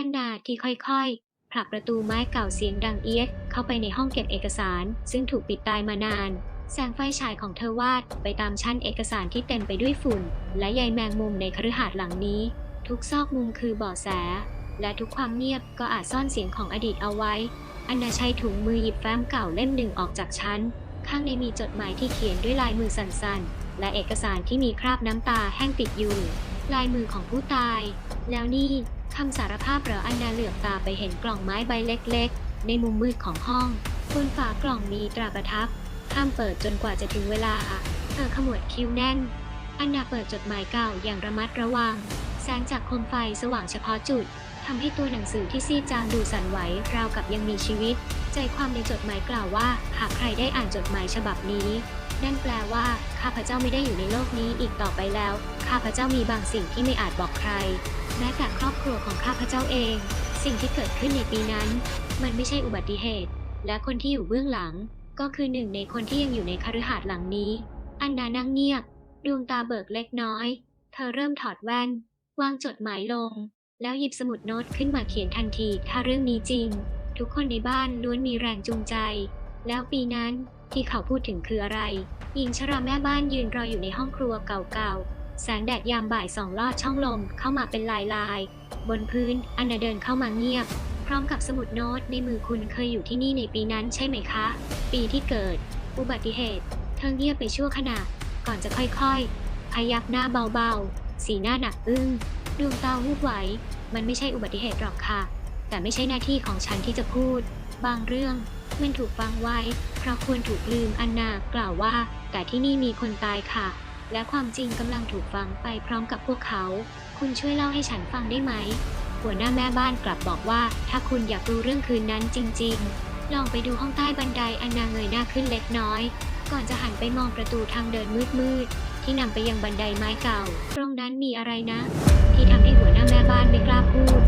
อันนาที่ค่อยๆผลักประตูไม้เก่าเสียงดังเอียดเข้าไปในห้องเก็บเอกสาร ซึ่งถูกปิดตายมานานแสงไฟฉายของเธอวาดไปตามชั้นเอกสารที่เต็มไปด้วยฝุ่น และใยแมงมุมในคฤหาสน์หลังนี้ ทุกซอกมุมคือเบาะแส และทุกความเงียบก็อาจซ่อนเสียงของอดีตเอาไว้ อันนาใช้ถุงมือหยิบแฟ้มเก่าเล่มหนึ่งออกจากชั้น ข้างในมีจดหมายที่เขียนด้วยลายมือสั่นๆ และเอกสารที่มีคราบน้ำตาแห้งติดอยู่ ลายมือของผู้ตาย แล้วนี่ คำสารภาพเหรออันนาเหลือบตาไปเห็นกล่องไม้ใบเล็กๆ ในมุมมืดของห้องบนฝากล่องมีตราประทับ ห้ามเปิดจนกว่าจะถึงเวลาเธอขมวดคิ้วแน่น อันนาเปิดจดหมายเก่าอย่างระมัดระวัง แสงจากโคมไฟสว่างเฉพาะจุดทำให้ตัวหนังสือที่ซีดจางดูสั่นไหวราวกับยังมีชีวิต ใจความในจดหมายกล่าวว่า หากใครได้อ่านจดหมายฉบับนี้ นั่นแปลว่า ข้าพเจ้าไม่ได้อยู่ในโลกนี้อีกต่อไปแล้ว ข้าพเจ้ามีบางสิ่งที่ไม่อาจบอกใคร แม้แต่ครอบครัวของข้าพเจ้าเอง สิ่งที่เกิดขึ้นในปีนั้น มันไม่ใช่อุบัติเหตุ และคนที่อยู่เบื้องหลัง ก็คือหนึ่งในคนที่ยังอยู่ในคฤหาสน์หลังนี้ อันนานั่งเงียบ ดวงตาเบิกเล็กน้อย เธอเริ่มถอดแว่น วางจดหมายลง แล้วหยิบสมุดโน้ตขึ้นมาเขียนทันที ถ้าเรื่องนี้จริง ทุกคนในบ้านล้วนมีแรงจูงใจ แล้วปีนั้นที่เขาพูดถึงคืออะไรหญิงชราแม่บ้านยืนรออยู่ในห้องครัวเก่าๆ แสงแดดยามบ่ายสองลอดช่องลมเข้ามาเป็นลายลาย บนพื้นอันนาเดินเข้ามาเงียบ พร้อมกับสมุดโน้ตในมือคุณเคยอยู่ที่นี่ในปีนั้นใช่ไหมคะ ปีที่เกิด อุบัติเหตุ เธอเงียบไปชั่วขณะ ก่อนจะค่อยๆ พยักหน้าเบาๆ สีหน้าหนักอึ้งดวงตาวูบไหว มันไม่ใช่อุบัติเหตุหรอกค่ะ แต่ไม่ใช่หน้าที่ของฉันที่จะพูด บางเรื่องมันถูกฟังไว้ เพราะควรถูกลืมอันนากล่าวว่า แต่ที่นี่มีคนตายค่ะ และความจริงกำลังถูกฟังไปพร้อมกับพวกเขา คุณช่วยเล่าให้ฉันฟังได้ไหม หัวหน้าแม่บ้านกลับบอกว่า ถ้าคุณอยากรู้เรื่องคืนนั้นจริง ๆ ลองไปดูห้องใต้บันไดอันนาเงยหน้าขึ้นเล็กน้อย ก่อนจะหันไปมองประตูทางเดินมืดๆที่นำไปยังบันไดไม้เก่า ตรงนั้นมีอะไรนะ ที่ทำให้หัวหน้าแม่บ้านไม่กล้าพูด